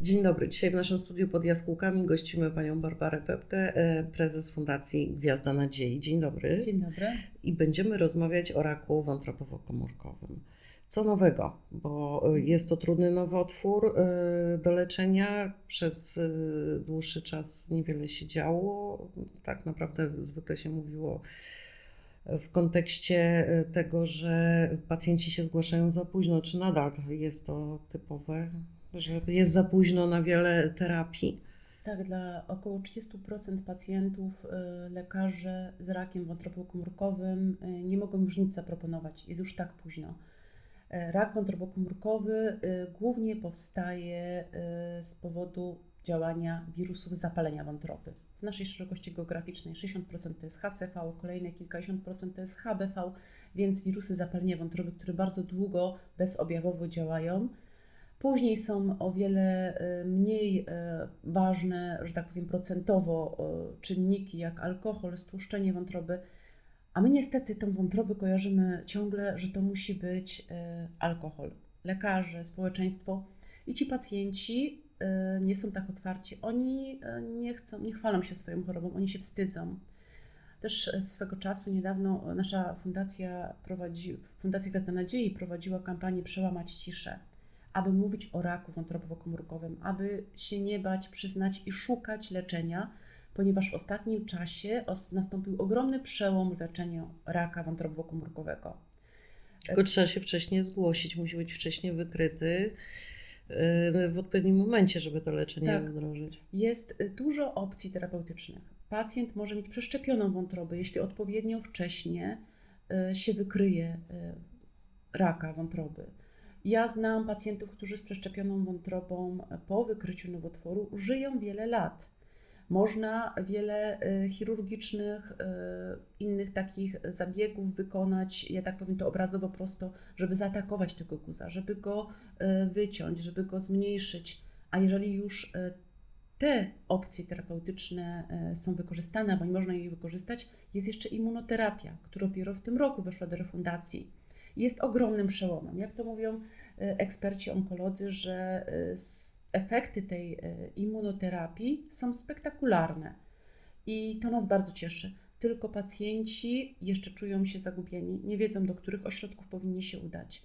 Dzień dobry. Dzisiaj w naszym studiu pod jaskółkami gościmy panią Barbarę Pepkę, e, prezes Fundacji Gwiazda Nadziei. Dzień dobry. Dzień dobry. I będziemy rozmawiać o raku wątrobowo-komórkowym. Co nowego, bo e, jest to trudny nowotwór e, do leczenia. Przez dłuższy czas niewiele się działo. Tak naprawdę zwykle się mówiło w kontekście tego, że pacjenci się zgłaszają za późno. Czy nadal jest to typowe, że jest za późno na wiele terapii? Tak, dla około 30% pacjentów y, lekarze z rakiem wątrobokomórkowym y, nie mogą już nic zaproponować. Jest już tak późno. Y, Rak wątrobokomórkowy głównie powstaje z powodu działania wirusów zapalenia wątroby. W naszej szerokości geograficznej 60% to jest HCV, kolejne kilkadziesiąt procent to jest HBV, więc wirusy zapalenia wątroby, które bardzo długo bezobjawowo działają. Później są o wiele y, mniej y, ważne, że tak powiem, procentowo y, czynniki jak alkohol, stłuszczenie wątroby, a my niestety tą wątrobę kojarzymy ciągle, że to musi być alkohol. Lekarze, społeczeństwo i ci pacjenci nie są tak otwarci. Oni nie chcą, nie chwalą się swoją chorobą, oni się wstydzą. Też swego czasu niedawno nasza fundacja prowadzi, Fundacja Gwiazda Nadziei prowadziła kampanię Przełamać ciszę aby mówić o raku wątrobowo-komórkowym, aby się nie bać, przyznać i szukać leczenia, ponieważ w ostatnim czasie nastąpił ogromny przełom w leczeniu raka wątrobowo-komórkowego. Tylko trzeba się wcześniej zgłosić, musi być wcześniej wykryty w odpowiednim momencie, żeby to leczenie tak. wdrożyć. Jest dużo opcji terapeutycznych. Pacjent może mieć przeszczepioną wątrobę, jeśli odpowiednio wcześnie się wykryje raka wątroby. Ja znam pacjentów, którzy z przeszczepioną wątrobą po wykryciu nowotworu żyją wiele lat. Można wiele chirurgicznych, innych takich zabiegów wykonać, ja tak powiem to obrazowo prosto, żeby zaatakować tego guza, żeby go wyciąć, żeby go zmniejszyć. A jeżeli już te opcje terapeutyczne są wykorzystane, bo nie można jej wykorzystać, jest jeszcze immunoterapia, która dopiero w tym roku weszła do refundacji jest ogromnym przełomem. Jak to mówią y, eksperci onkolodzy, że y, efekty tej y, immunoterapii są spektakularne i to nas bardzo cieszy. Tylko pacjenci jeszcze czują się zagubieni, nie wiedzą, do których ośrodków powinni się udać.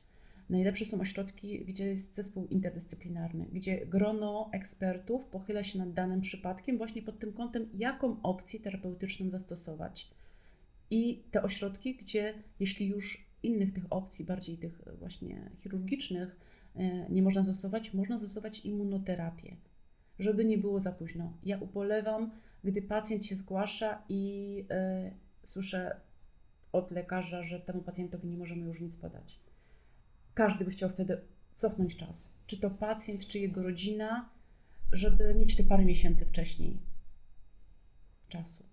Najlepsze są ośrodki, gdzie jest zespół interdyscyplinarny, gdzie grono ekspertów pochyla się nad danym przypadkiem właśnie pod tym kątem, jaką opcję terapeutyczną zastosować. I te ośrodki, gdzie jeśli już innych tych opcji, bardziej tych właśnie chirurgicznych, e, nie można stosować, można stosować immunoterapię, żeby nie było za późno. Ja ubolewam, gdy pacjent się zgłasza i y, słyszę od lekarza, że temu pacjentowi nie możemy już nic podać. Każdy by chciał wtedy cofnąć czas. Czy to pacjent, czy jego rodzina, żeby mieć te parę miesięcy wcześniej czasu.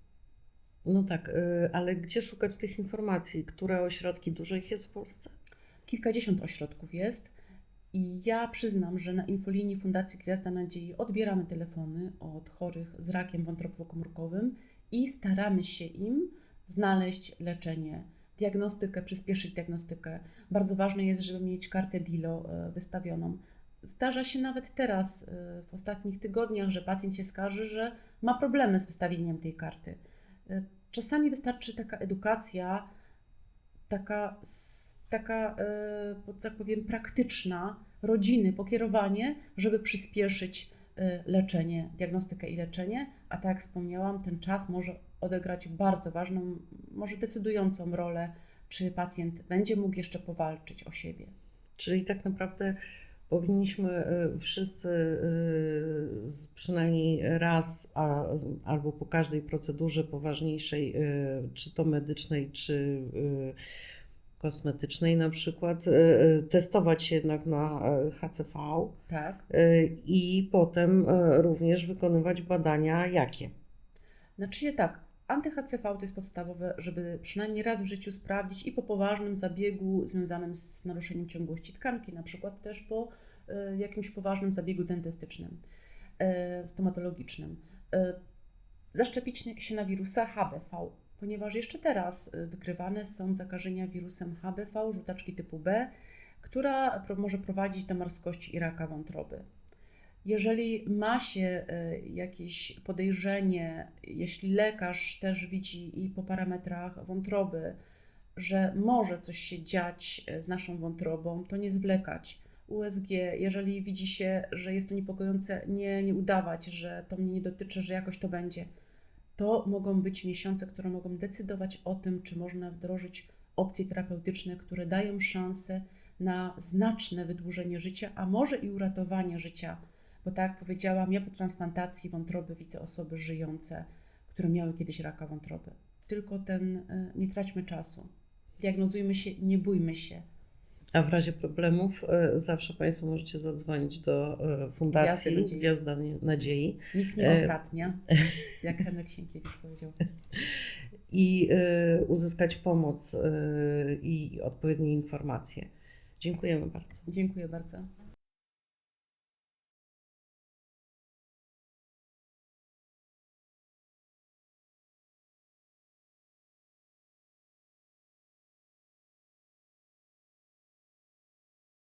No tak, y, ale gdzie szukać tych informacji? Które ośrodki, dużo ich jest w Polsce? Kilkadziesiąt ośrodków jest. I ja przyznam, że na infolinii Fundacji Gwiazda Nadziei odbieramy telefony od chorych z rakiem wątrobowo-komórkowym i staramy się im znaleźć leczenie, diagnostykę, przyspieszyć diagnostykę. Bardzo ważne jest, żeby mieć kartę DILO e, wystawioną. Zdarza się nawet teraz, e, w ostatnich tygodniach, że pacjent się skarży, że ma problemy z wystawieniem tej karty. E, czasami wystarczy taka edukacja, taka, taka tak powiem, praktyczna rodziny, pokierowanie, żeby przyspieszyć e, leczenie, diagnostykę i leczenie, a tak jak wspomniałam, ten czas może odegrać bardzo ważną, może decydującą rolę, czy pacjent będzie mógł jeszcze powalczyć o siebie. Czyli tak naprawdę powinniśmy e, wszyscy e, przynajmniej raz a, albo po każdej procedurze poważniejszej, e, czy to medycznej, czy kosmetycznej na przykład, testować się jednak na HCV. Tak. I potem również wykonywać badania jakie? Znaczy się tak, Anty-HCV to jest podstawowe, żeby przynajmniej raz w życiu sprawdzić i po poważnym zabiegu związanym z naruszeniem ciągłości tkanki, na przykład też po y, jakimś poważnym zabiegu dentystycznym, y, stomatologicznym. Y, zaszczepić się na wirusa HBV, ponieważ jeszcze teraz wykrywane są zakażenia wirusem HBV, żółtaczki typu B, która może prowadzić do marskości i raka wątroby. Jeżeli ma się e, jakieś podejrzenie, jeśli lekarz też widzi i po parametrach wątroby, że może coś się dziać e, z naszą wątrobą, to nie zwlekać. USG, jeżeli widzi się, że jest to niepokojące, nie, nie udawać, że to mnie nie dotyczy, że jakoś to będzie. To mogą być miesiące, które mogą decydować o tym, czy można wdrożyć opcje terapeutyczne, które dają szansę na znaczne wydłużenie życia, a może i uratowanie życia. Bo tak jak powiedziałam, ja po transplantacji wątroby widzę osoby żyjące, które miały kiedyś raka wątroby. Tylko ten, y, nie traćmy czasu. Diagnozujmy się, nie bójmy się. A w razie problemów e, zawsze Państwo możecie zadzwonić do e, Fundacji Gwiazdy Nadziei. Gwiazda Nadziei Nikt nie E, ostatnia, jak Henryk Sienkiewicz powiedział. i e, uzyskać pomoc e, i odpowiednie informacje. Dziękujemy bardzo. Dziękuję bardzo.